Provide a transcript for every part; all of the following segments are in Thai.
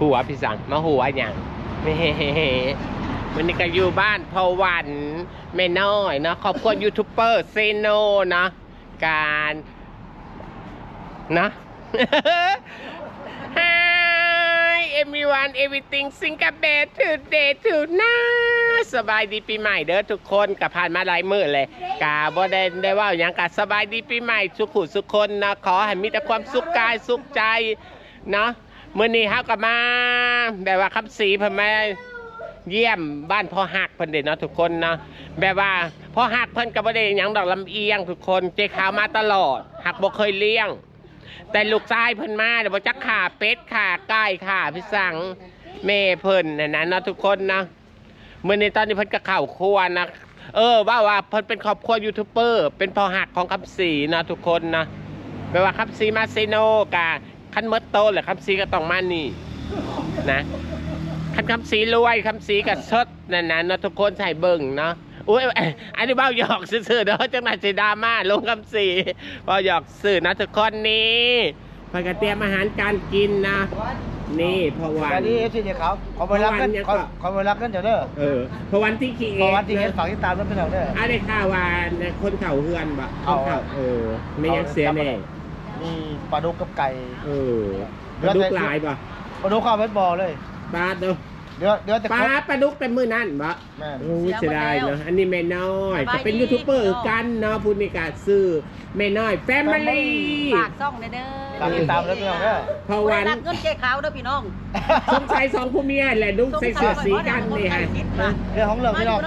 หัวพี่สังมาหัวอย่างเฮ้วันนี้ก็อยู่บ้านพอวันแม่น้อยนะขอบคุณยูทูบเบอร์เซโนนะการนะ Hi everyone everything Singapore today tonight สบายดีปีใหม่เด้อทุกคนกับผ่านมาหลายมื้อเลยกาบ่ได้ได้ว่าอย่างกะสบายดีปีใหม่สุขุสุขคนนะขอให้มีแต่ความสุขกายสุขใจนะ มื้อนี้เฮาก็มาแบบว่าคำสีเพิ่นมาเยี่ยมบ้านพ่อหักเพิ่นเด้เนาะทุกคนเนาะแบบว่าพ่อหักเพิ่นก็บ่ได้หยังดอกลำเอียงทุกคนเจ๊ขาวมาตลอดหักบ่เคยเลี้ยง แต่ลูกชายเพิ่นมาเดี๋ยวบ่จักขาเป็ดขาไก่ขาพี่สังแม่เพิ่นนั่นนะเนาะทุกคนนะเมื่อในตอนนี้เพิ่นก็เข้าครัวนะเออว่าว่าเพิ่นเป็นครอบครัวยูทูบเบอร์เป็นพ่อหักของคำศรีนะทุกคนนะแปลว่าคำศรีมาเซโนกา คันเมดโตแหละคำศรีก็ต้องมานี่นะคันคำศรีรวยคำศรีก็สดนั่นนะเนาะทุกคนใส่เบิ่งเนาะอุ้ยอันนี้เบ้าหยอกซื่อๆเด้อจังหวัดสีดราม่าลงคำศรีเบ้าหยอกสื่อนะทุกคนนี่เพิ่นก็เตรียมอาหารการกินนะ นี่พอวัแต่นนี่เอฟซีเด็กเขาเขาไปรับกันเพราะวันเนี่ยก็เขาเขาไปรับกันเดี๋ยวเด้อเออพอวันที่ขี่เพราะวันที่เห็นฝากที่ตามนั้นเป็นเดี๋ยวเด้ออะไรข่าวว่าคนเข่าเฮือนบะคนเอาเข่าเออไม่ยังเสียแน่ มีปลาดุกกับไก่ เออปลาดุกหลายบะปลาดุกข้าวเวทบอลเลยปลาเด้อเดี๋ยวเดี๋ยวแต่ปลาครบปลาดุกแต่มือนั่นบะแม่นโอ้ยเสีเสียยหมดดายแล้วเนาะอันนี้แม่น้อยสบายจะเป็นดียูทูบเบอร์พี่น้องกันเนาะพูดในการซื้อแม่น้อยแฟมิลี่ฝากซ่องเด้อฝากติดตามแล้วเป็นเดี๋ยวเด้อพอวัวันนรักเงินเจ๊ขาวเด้อพี่น้องสงสัยสองผู้เมียแหละดุกใส่เสื้อสีกันนี่ฮะเรื่องของเรื่องมาพี่อน้อง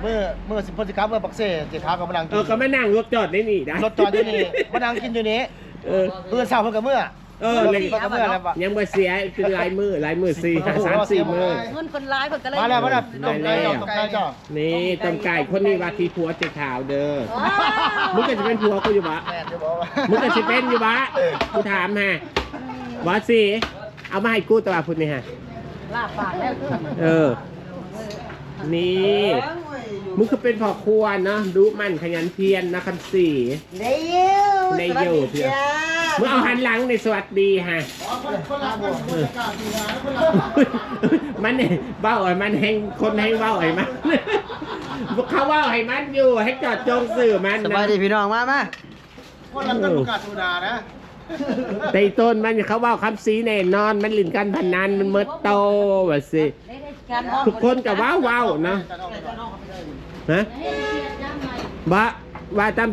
เมื่อเมื่อสิบพฤศจิกายนเมื่อปักเซ่เจ๊ขาวกับมานั่งเอกิอก็มานั่งรถจอดได้นี่นะ รถจอดอยู่นี่มานั่งกินอยู่นี่เออ เพื่อนสาวเพื่อนกับเมื่อเออรถเลยเพื่อนกับเมื่อแล้วปะ ยังมาเสียเป็นลายมือลายมือสี่หาสามสี่มือ เงินคนร้ายเพิ่นก็เลยมาแล้วมาแล้วต้มไก่เจ้าต้มไก่เจ้านี่ต้มไก่คนนี้ว่าทีผัวเจ๊ขาวเด้อมึงก็จะเป็นผัวกูอยู่บะแม่จะบอกว่ามึงก็จะเป็นอยู่บะกูถามฮะบอสสิเอามาให้กูตัวพุ่นนี่ฮะลาบปากแล้วคือเออ นี่ มึงคือเป็นพ่อครัวเนาะดูมันขยันเพียรนะคำสี่เดี๋ยวในเยอะเพีย มึงเอาหันหลังในสวัสดีฮะ มันเนี่ยเบ้าไอ้มันแหงคนแหงเบ้าไอ้มัน เขาเว่าให้มันอยู่ให้จอดจงสื่อมันสนะบายดีพี่น้องมามาคนรับกันประกาศธรรมดานะแต่อีต้นมันเขาเว่าคำสีแน่นอน มันหลินกันพนันมันเมิดโตว่าสิทุกคนกับว้าวว้าวๆนะฮะ ว่าว่าตาม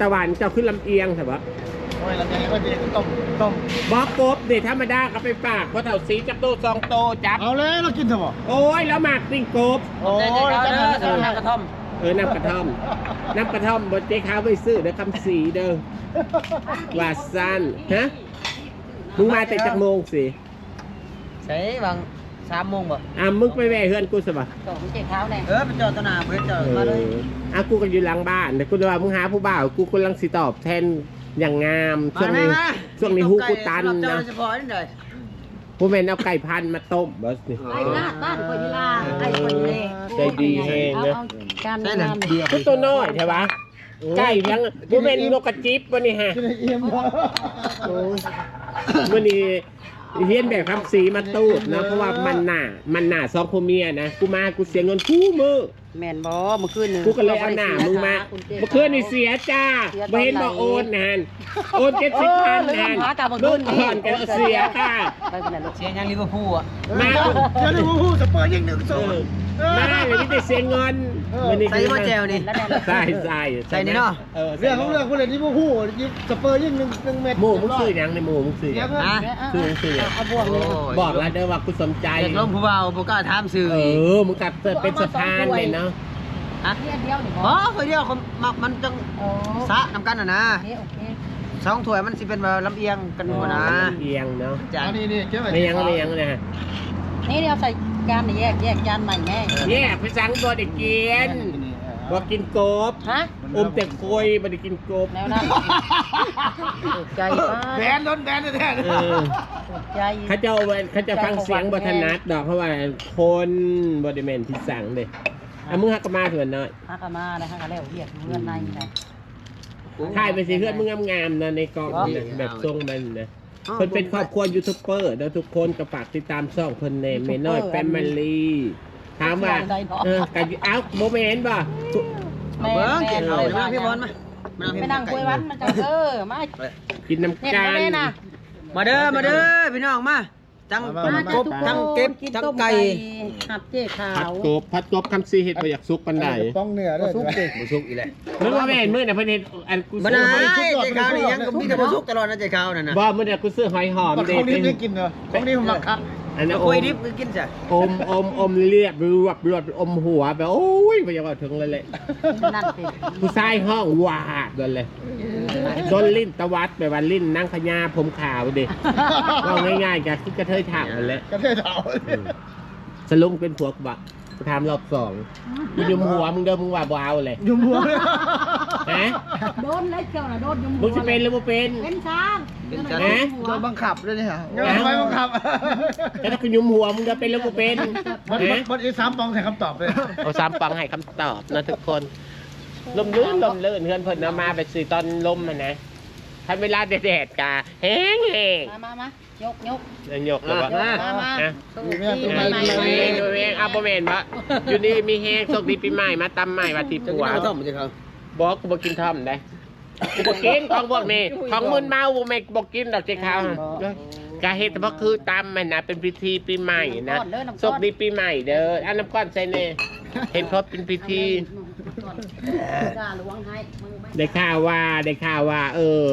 ตะวันเจ้าขึ้นลำเอียงใช่ปะโอ้ยแล้วนี้ก็จะต้มต้มบอกกบเดี๋ยวธรรมดาก็ไปฝากเพราะเถ่าสีจับโตสองโตจับเอาเลยเรากินเถอะบ่โอ้ยแล้วหมากปิ้งกบโอ้ยแล้วจะทำเออน้ำกระท่อมเออน้ำกระท่อมน้ำกระท่อมบนเจ๊ขาวไปซื้อเด้อคำสีเด้อว่าสั้นฮะมึงมาแต่จักโมงสิใช่บาง สามโมงบ่อะมึงไปแว่เฮือนกูสิบ่ะสองเจ๊ขาวแน่เออเป็นจอตนาเพื่อนจอเอมาเลยออะกูก็อยู่หลังบ้านแต่กูจะว่ามึงหาผู้บ่าวกูกำลังสิตอบแทนอย่างงามช่วงนี้ช่วงนี้ฮูกูตันนะ เฉพาะนี่เลยผู้แม่นเอาไก่พันธุ์มาต้มบสนี่ ไอ้ลาดบ้านคนยีลาไอ้คนเล่ใจดีแฮงนะ เอาการงานคือตัวน้อยใช่ปะไก่ยังผู้แม่นนกกระจิบวันนี้ฮะกินไอเอี่ยมบ่โอ้ยวันนี้ เฮียนแบบคำสีมาตูดนะเพราะว่ามันหนามันหนาซอกโคเมียนะกูมากูเสียเงินคู่มือ แม่นบ่เมื่อคืนนึงกูก็เลยเอาหน้ามึงมาเมื่อคืนนี่เสียจ้าไม่เห็นบอกโอนนานโอนเจ็ดสิบพันนานโดนก่อนกันเสียค่ะไปเป็นไรลูกเชียร์ยังลิเวอร์พูลอะมาเดี๋ยวดูผู้สเปอร์ยิงหนึ่งเอศูนอย์มาเลยนี่จะเสียเงินวันนี้ใส่มาแจวนี่แล้วแน่ใช่ใช่ใส่นี่เนาะเออเรื่องของเรื่องผู้เล่นที่ผู้ผู้ยิงสเปอร์ยิงหนึ่งหนึ่งเม็ดหมูมึงซื้อยังในหมูมึงซื้อเดี๋ยัยวงเพื่อนฮะซื้อมึงซื้อยังเอาบวกเลยบอกแล้วเด้อว่ากูสนใจเด็กล้มผู้เบาผู้กล้าถามสื่อเออมึงกัดเป็นสะพานเลยเนาะ ฮะเดียวเดียวนี่บ่เคยเดียวเขามักมันจังโอ้สะนำกันน่ะนะโอเคโอเคสองถ้วยมันสิเป็นแบบลำเอียงกันหมดนะเอียงเนาะจ้ะอันนี้นี่เก็บไว้ไม่ยังไม่ยังนะฮะนี่เดี๋ยวใส่จานนี่แยกแยกจานใหม่แม่แย่ไปสั่งบ่ได้กินบ่กินกบฮะอมแต่คุยบ่ได้กินกบแนวนั้นถูกใจป้าแบนล้นแบนแท้เออถูกใจเขาจะเอาไว้เขาจะฟังเสียงบ่ถนัดดอกเพราะว่าคนบ่ได้แม่นที่สั่งเด้ อะมึงฮักก็มาเถื่อนน้อยฮักกะมาเลยฮักกะแล้วเรียกเงื่อนในเลยถ่ายไปสิเพื่อนมึงงามๆนะในกล้องนี่นะแบบทรงมันนะเพิ่นเป็นครอบครัวยูทูบเบอร์แล้วทุกคนก็ฝากติดตามช่องเพิ่นในเมน้อยแฟมิลี่ถามว่าเออกันเอ้าโมเมนต์ป่ะเอาเบิ้งเจ็ดเอาเลยมาพี่บอลมามาไปนั่งคุยวันมันจะเออมากินน้ำเนี่ยกัมานเลยนะมาเด้อมาเด้อพี่น้องมา ทั้งมากบทั้งเก็บทั้งไก่หัดเจ๊ขาผัดวกบผัดกบคำซีเห็ดบ่อยากซุกปันใดป้องเนื้อด้วยสุกดิบ่สุกอีแหละมันว่าแม่นมื้อน่ะเพิ่นเฮ็ดอันกูบ่ซื้ได้อหอยใจขาวนี่ยังก็มีแต่บ่สุกตลอดนะใจขาวนั่นน่ะบ่มื้อน่ะกูซื้อหอยหอมมันเด้ของนี้เป็ได้นกินเหรอของนี้ผมมักคักอันนั้นโอ้โอ้ยยดิบคือกินจ้ะอมอมอมเรียบรวบรวบอมหัวแบบโอ้ยบ่อยากว่าถึงเลยแหละนั่นสิผู้ชายห้องวาดโดนเลย โดนลิ้นตะวัดไปว่าลิ้นนั่งพญาผมขาวดิว่าง่ายๆก็คือกระเทยถางนั่นแหละกระเทยเถาสลุงเป็นผัวกูบะกูถามรอบสองมึงยุมหัวมึงเดิมมึงว่าบ่เอาเลยยุ่มหัวเลยฮะโดนเลยเกี่ยวนะโดนยุงมึงจะเป็นหรือบ่เป็นเป็นช้างฮะโดนบังคับด้วยเนี่ยงานไว้บังคับแต่ถ้าคุณยุมหัวมึงจะเป็นหรือบ่เป็นมันฮะมันอีสามปองใส่คำตอบเลยเอาสามปังให้คำตอบนะทุกคน ลมลื่นลมลื่นเพื่อนเพิ่นเอามาไปซื้อตอนลมมันนะถ้าเวลาแดดๆกาแห้งแห้งมามามายกยกยกแล้วบ่มามาอะดีดูใหม่เองดูเองเอาบ่แม่นบ่อยู่นี่มีแฮงโชคดีปีใหม่มาตำใหม่ว่าที่จะผักิวนข้าวต้มใจขาวบอกกูบ่กินท่อมได้กูบ่กินของพวกนี้ของมึนเมาบ่แม่นบ่กินดอกเจ้าขาวกะเฮ็ดเพราะคือตำมันนะเป็นพิธีปีใหม่นะโชคดีปีใหม่เด้ออันน้ำก้อนใส่แน่เห็นเพราะเป็นพิธี กล้าล้วงให้มือไม่ได้ข่าวว่าได้ข่าวว่า เออ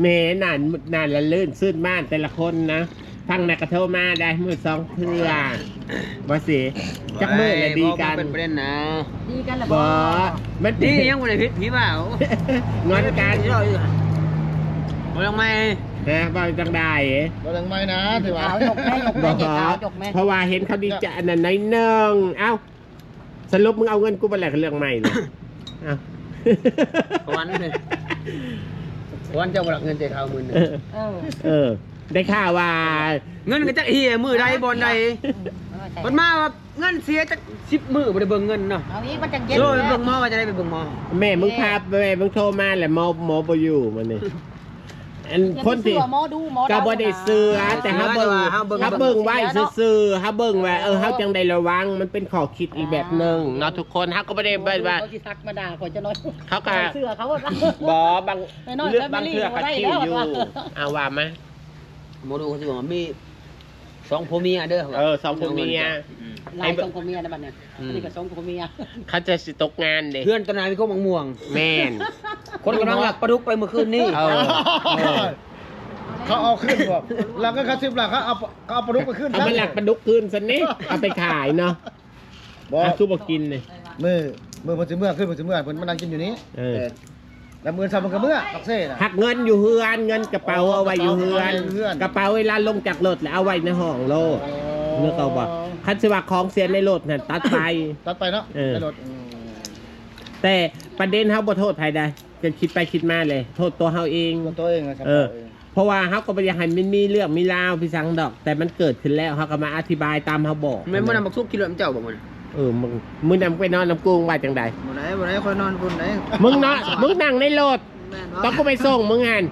แม่นานนานละลื่นซื่นบ้านแต่ละคนนะฟังนักกระโทรมาได้มือสองเพื่อบ่สิจักมือละดีกันเป็นประเด็นนะดีกันละบ่มันดีดียังบ่ได้ผิดผีเปล่างอนกันบ่ลงมานะบ่จังได้เอ๋เราดังไม้นะถือว่าขาวยกแม่ยกบแม่อกเจ๊ขาวจกแม่เพราะว่าเห็นเขาดีใจอันนั้นในอยหนึ่งเอ้าสรุปมึงเอาเงินกูไปแลกกับเรื่องใหม่เลย เอ้าวันเลยวันเจ้าบ่รักเงินใจขาวมื้อนึงเออเออเออ ได้ข่าวว่า เงินก็จักเฮียมือใดบ่อนใดมันมาว่าเงินเสียจัก10มื้อบ่ได้เบิ่งเงินเนาะเอาอีกมันจะเย็นโลไปเบิ่งหมอว่าจะได้ไปเบิ่งหมอแม่มึงพาแม่มึงโทรมาแหละหมอหมอบ่อยู่มันนี่ อันคนที่ หมอดูหมอก็บ่ได้เสือแต่เฮาเบิ่งเฮาเบิ่งไว้ซื่อๆเฮาเบิ่งว่าเออเฮาจังได้ระวังมันเป็นข้อคิดอีกแบบหนึงเนาะทุกคนเฮาก็บ่ได้แบบว่า เขาสิทักมาด่าก่อนจะน้อยเขาก็ เสื้อเขาว่า บ่บางน้อยๆเลือกบาง family เทื่อก็คิวอยู่บ่ได้แล้วเอาว่ามา หมอดูเขาสิบอกว่ามี สองผัวเมียเด้อเออสองผัวเมียลายทรงผัวเมียนะบัดเนี่ยอืมนี่ก็ทรงผัวเมียเขาจะสิตกงานเด้เพื่อนตอนนั้นมีข้าวมังม่วง แม่น คนกำลังหลักปลาดุกไปเมื่อคืนนี้เออเออเขาเอาขึ้นบอกหลังก็เขาสิบหลังเขาเอาเขาเอาปลาดุกไปขึ้นเอามาหลักปลาดุกคืนซะนี่เอาไปขายเนาะบอกเอาสู้บ่กินเลยมือมือมันสิเมื่อขึ้นมันสิเมื่อเพิ่นมานั่งกินอยู่นี้เออ แล้วมือซ้ำมันก็เมื่อปักเซ่น่ะ หักเงินอยู่เฮือน เงินกระเป๋าเอาไว้อยู่เฮือน เอาไว้อยู่เฮือน กระเป๋าเวลาลงจากรถแล้วเอาไว้ในห้องโลดเมื่อเขาบอกคันสิว่าของเสียในรถน่ะตัดไป ตัดไปเนาะเออในรถอืมแต่ประเด็นเฮาบ่โทษใครได้ก็คิดไปคิดมาเลย โทษตัวเฮาเอง ตัวเองอะครับเออเพราะว่าเฮาก็บ่อยากให้มันมีเรื่องมีราวพี่สังดอก แต่มันเกิดขึ้นแล้วเฮาก็มาอธิบายตามเฮาบอกแม่นบ่นำบักซุกกินรถมันเจ้าบ่มัน เออมึงมึงนำไปนอนน้ำกุ้งว่าจังใดบ่ได้บ่ได้คอยนอนบุญได้มึงเนาะมึงนั่งในรถต้องกูไปส่งมึงงาน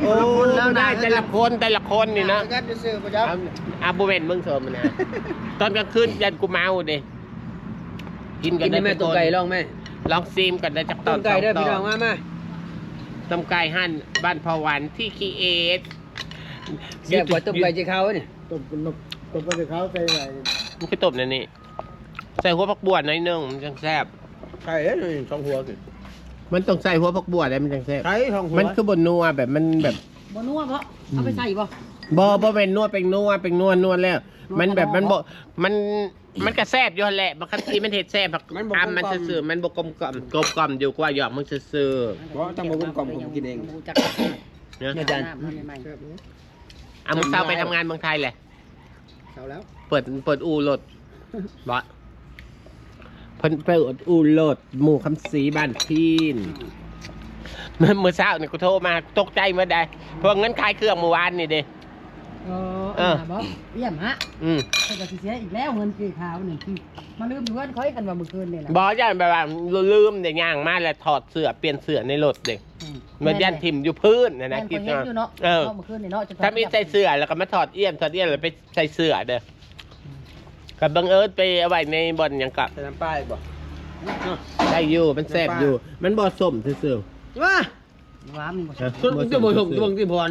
โอ้ได้แต่ละคนแต่ละคนนี่นะกันจะซื้อประจับเอาอาบูเวนมึงเสริมนะ ตอนกลางคืนยันกูเมาเด้กินกักินนได้ได้แม่ทุตัวคนไก่ลองแม่ลองซีมกันได้จากตตัอวนไก่เด้อสพี่น้องมามาต้มไก่หั่นบ้านพอวันที่คีเอส แซ่บกว่าต้มไก่เจ๊ขาวนี่ตบนบตบไปเขาใส่ไหนมันคือต้มนั่นนี่ ใส่หัวผักบัวหน่อยหนึงมันจังแซ่บไก่เด้อสองหัวสิมันต้องใส่หัวผักบัวได้มันจังแซ่บไก่สองหัวมันคือบนนัวแบบมันแบบบ่นัวเพราะเอาไปใส่บ่บ่บ่เป็นนัวเป็นนัวเป็นนัวนวแล้ว มันแบบมันบ่มันมันก็แซ่บอยู่หั่นแหละบางครั้งมันเฮ็ดแซ่บแบบอะมันซื่อๆมันบ่กลมกล่อมกลมกล่อมอยู่กว่าหยอกมึงซื่อบ่ต้องบ่กลมกล่อมผมกินเองจักๆเนอะอาจารย์ใหม่อะมึงเศร้าไปทำงานเมืองไทยแหละเขาแล้ว เปิดเปิดอู่รถบ่เพิ่นเปิดอู่รถหมู่คำศรีบ้านพีนเมื่อเมื่อเช้านี่กูโทรมาตกใจเมื่อใดเพราะเงินขายเครื่องเมื่อวานนี่เด้ เอเออบ่เยี่ยมฮะอืมเพิ่นก็สิเสียอีกแล้วเงินกี่ขาวนี่มาลืมเพื่อนค่อยกันว่าเมื่อคืนนี่ล่ะบอกอย่างแบบว่าลืมเด็กย่างมาแล้วถอดเสื้อเปลี่ยนเสื้อในรถเด็กเเหมือนยันถิ่มอยู่พื้นนะแม่นะนคิดเห็นอยู่เนาะเออเมื่อคืนนี่เนาะจะถ้ามีใส่เสื้อแล้วก็มาถอดเอี้ยมถอดเอี้ยมแล้วไปใส่เสื้อเด้อ กับบังเอิญไปเอาไว้ในบ่อนหยังกับใส่น้ำปลาอีกบ่ได้อยู่มันแซ่บอยู่ มันบ่สมซื่อว้าว้ามันบ่ๆใช่ส่วนจะบ่ส่งตัวที่พร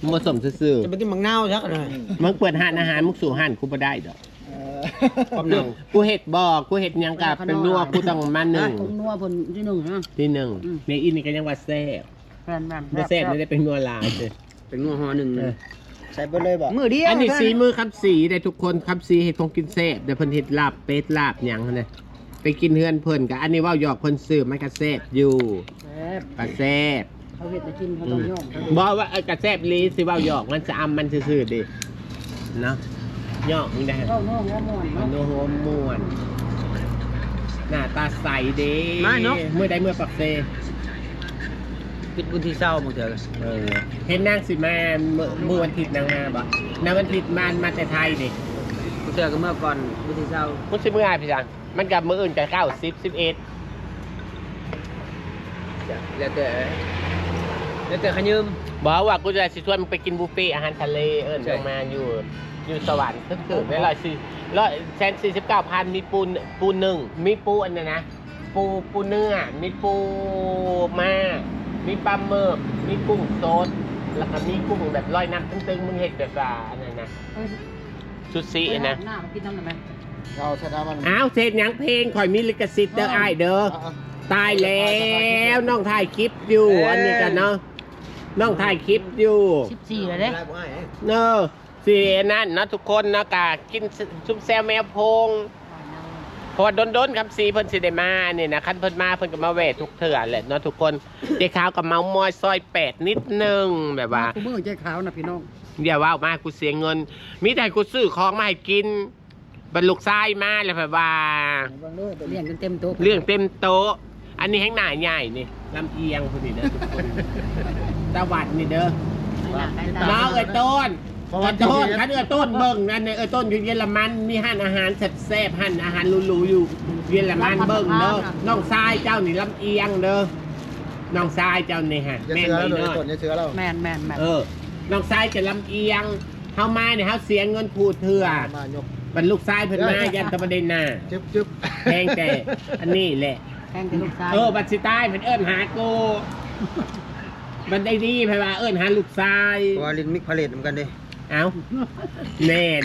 มันบ่สมซื่อจะไปกินมังนาวชักหน่อยๆมึงเปิดห้านอาหารมึงสู่ห้านกูบ่ได้ดอกเออความหนังกูเฮ็ดบ่กูเฮ็ดหยังกับเป็นนัวกูต้องมาหนึ่ง ผมนัวเพิ่นที่หนึ่งนะ ที่หนึ่งในอินนี่ก็ยังว่าแซ่บแม่นแม่นบ่แซ่บไม่ได้เป็นนัวลายเลยเป็นงัวหอหนึ่งเออ ใส่ไปเลยบอกมือเดียวอันนี้สีมือคำสีได้ทุกคนคำสีเฮ็ดของกินแซ่บเดี๋ยวเพิ่นเฮ็ดลาบเป็ดลาบหยังนะไปกินเฮือนเพิ่นก็อันนี้เว่าหยอกเพิ่นซื้อมันก็แซ่บอยู่แซ่บก็แซ่บเขาเฮ็ดให้กินเขาต้องยอมเขาบอกว่าเออกระแซบลีสิเว่าหยอกมันจะอำมันซื่อๆดิเนาะหยอกมึงได้เข้าน้องแล้วม่วนมันเนาะโนโฮมม่วนหน้าตาใสเด้เมื่อใดเมื่อปักเซ ปิดพื้นที่เศร้าบางเถอะเออเห็นนางสิมาเมื่อเมื่อวันอาทิตย์นางมาบ่นางวันอาทิตย์มามาแต่ไทยดิบางเถอะก็เมื่อก่อนพื้นที่เศร้ามุสิเมื่อไหร่พี่จังมันกับมืออื่นกับเก้าสิบสิบเอ็ดแล้วแต่แล้วแต่ขยืมบอกว่ากูจะสิชวนมึงไปกินบุฟเฟ่ต์อาหารทะเลเอิญใช่ลงมาอยู่อยู่สวรรค์ถึงถึงได้ร้อยสี่ร้อยแสนสี่สิบเก้าพันมีปูนปูหนึ่งมีปูอันเนี้ยนะ ปูปูเนื้อมีปูมา มีปลาหมึกมีกุ้งสดแล้วก็มีกุ้งแบบลอยน้ำตึงๆมึงเห็ดแบบว่าอันนั้นนะเอ้ยชุดซีอันนะ หน้ามากินน้ำหน่อยไหมเราชนะมัน อ้าวเศษหยังเพลงข่อยมีลิขสิทธิ์เด้ออ้ายเด้อเอาตายแล้วน้องถ่ายคลิปอยู่อันนี้กันเนาะน้องถ่ายคลิปอยู่สิบสี่เลยเด้ได้บ่ให้เนอะสินั่นนะทุกคนนะกะกินซุปแซวแมวโพง เพราะว่าโดนๆคำสีเพิ่นสิได้มาเนี่ยนะคันเพิ่นมาเพิ่นก็มาแวะทุกเถื่อแหละเนาะทุกคนเจ๊ขาวกับเมามอยซอยแปดนิดนึงแบบว่ากูมือใจขาวนะพี่น้องอย่าว่ามากูเสียเงิน มีแต่กูซื้อของมาให้กินบรรลุกไส้มาแล้วแบบว่าเบิ่งเลยเลี้ยงกันเต็มโต๊ะเรื่องเต็มโต๊ะ อันนี้แห้งหน้าใหญ่นี่ลำเอียงคนนี้เด้อทุกคนตะวัดนี่เด้อน้องเอ้ยต้น เพราะเอ้ว่ายต้นคันเอ้ยต้นเบิ่งนั่นเนี่ยเอ้ยต้นอยู่เยอรมันมีห้านอาหารแซ่บๆห้านอาหารหรูๆอยู่เยอรมันเบิ่งเด้อน้องทรายเจ้านี่ลำเอียงเด้อน้องทรายเจ้านี่ฮะอย่าแม่นเชื้อไปเราเลยเนาะ ต้นอย่าเชื้อเราแม่นแม่นแม่นเออน้องทรายจะลำเอียงเฮามาเนี่ยเฮาเสียเงินผูดเถื่อมายกบรรลุกทรายเพิ่นมายันตะประเด็นหน้าจึ๊บจึ๊บแพงแต่อันนี้แหละ แทงแต่ลูกชายเออบัตรสิตายเพิ่นเอิ้นหาโกมันได้ดีไผว่าเอิ้นหาลูกทรายเพราะว่าลิ้นมิกพาเลตเหมือนกันเด้ เอาแน่น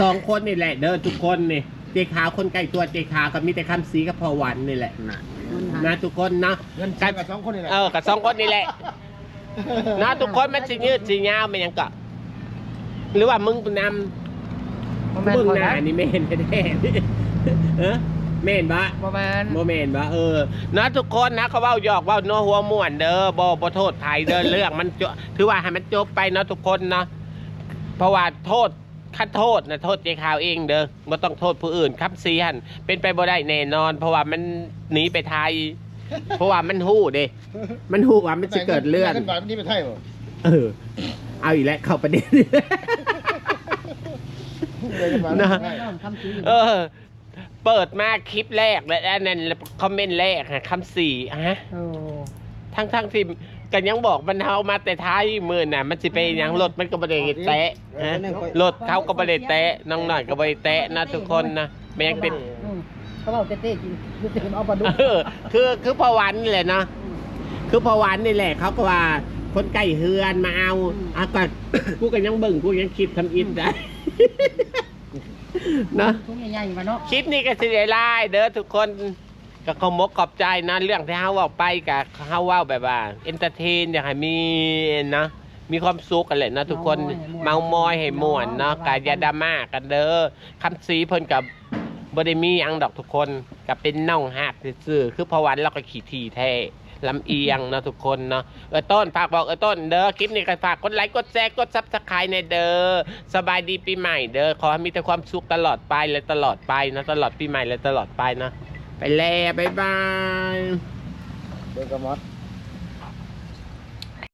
สองคนนี่แหละ เด้อทุกคนนี่เจ๊ขาวคนใกล้ตัวเจ๊ขาวกับมีแต่คำสีกับพอหวันนี่แหละน่ะมันหานะทุกคนเนาะเงินใช้กับสองคนนี่แหละเออกับสองคนนี่แหละนะทุกคนมันสิยืดสิยาวมันยังกะหรือว่ามึงนำมึงหน้านี่ไม่เห็นแท้ๆเออแม่นบะบ่แม่นโมเมนต์ว่าเออนะทุกคนนะเขาเว้าหยอกเว้านัวหัวม่วนเด้อบ่บ่โทษไผเด้อเรื่องมันจบถือว่าให้มันจบไปเนาะทุกคนเนาะ เพราะว่าโทษคัดโทษนะโทษเจ๊ขาวเองเด้อบ่ต้องโทษผู้อื่นครับเสียนเป็นไปบ่ได้แน่นอน เพราะว่ามันหนีไปไทย เพราะว่ามันฮู้เด้มันฮู้ว่ามันจะเกิดเรื่องเงินบาทมันนี่ไปไทยบ่เออ เอาอีกแล้วเข้าประเด็นเงินบาทมันนะไปไทยต้องทำซื้อเออ เปิดมาคลิปแรกและอันนั้นคอมเมนต์แรกฮะคำสี่ฮะโอ้ทั้งทั้งที่ กันยังบอกมันเฮามาแต่ท้ายมือน่ะ มันสิไปหยังรถมันก็บ่ได้แตะฮะรถเขาก็บ่ได้แตะน้องหน่อยก็บ่ได้แตะนะทุกคนนะแม่งเป็นอืมเขาบอกเต้ๆกินดูเต็มเอาปลาดุกเออคือคือพอวันนี่แหละเนาะคือพอวันนี่แหละ เขาก็ว่าคนใกล้เฮือนมาเอาอะก็กูก็ยังเบิ่งกูยังคิดทำอินได้เนาะทุกใหญ่ๆมาเนาะ คลิปนี้ก็สิได้ไล่เด้อทุกคน ก็ขอมกขอบใจนะเรื่องที่เฮาเว้าไปกับเฮาเว้าแบบว่าเอนเตอร์เทนอยากให้มีนะมีความสุขกันแหละนะทุกคนเมามอยให้ม่วนเนาะกายาดราม่ากันเด้อคำสีเพิ่นกับบ่ได้มีหยังดอกทุกคนกับเป็นน่องหักซื่อๆคือพอวันเราก็ขี่ทีแท้ลำเอียงนะทุกคนเนาะเออต้นฝากบอกเออต้นเด้อคลิปนี้ก็ฝากกดไลค์กดแชร์กดซับสไครต์ในเด้อสบายดีปีใหม่เด้อขอให้มีแต่ความสุขตลอดไปและตลอดไปนะตลอดปีใหม่และตลอดไปนะ ไปแล้วบ๊ายบายเบอร์กมอส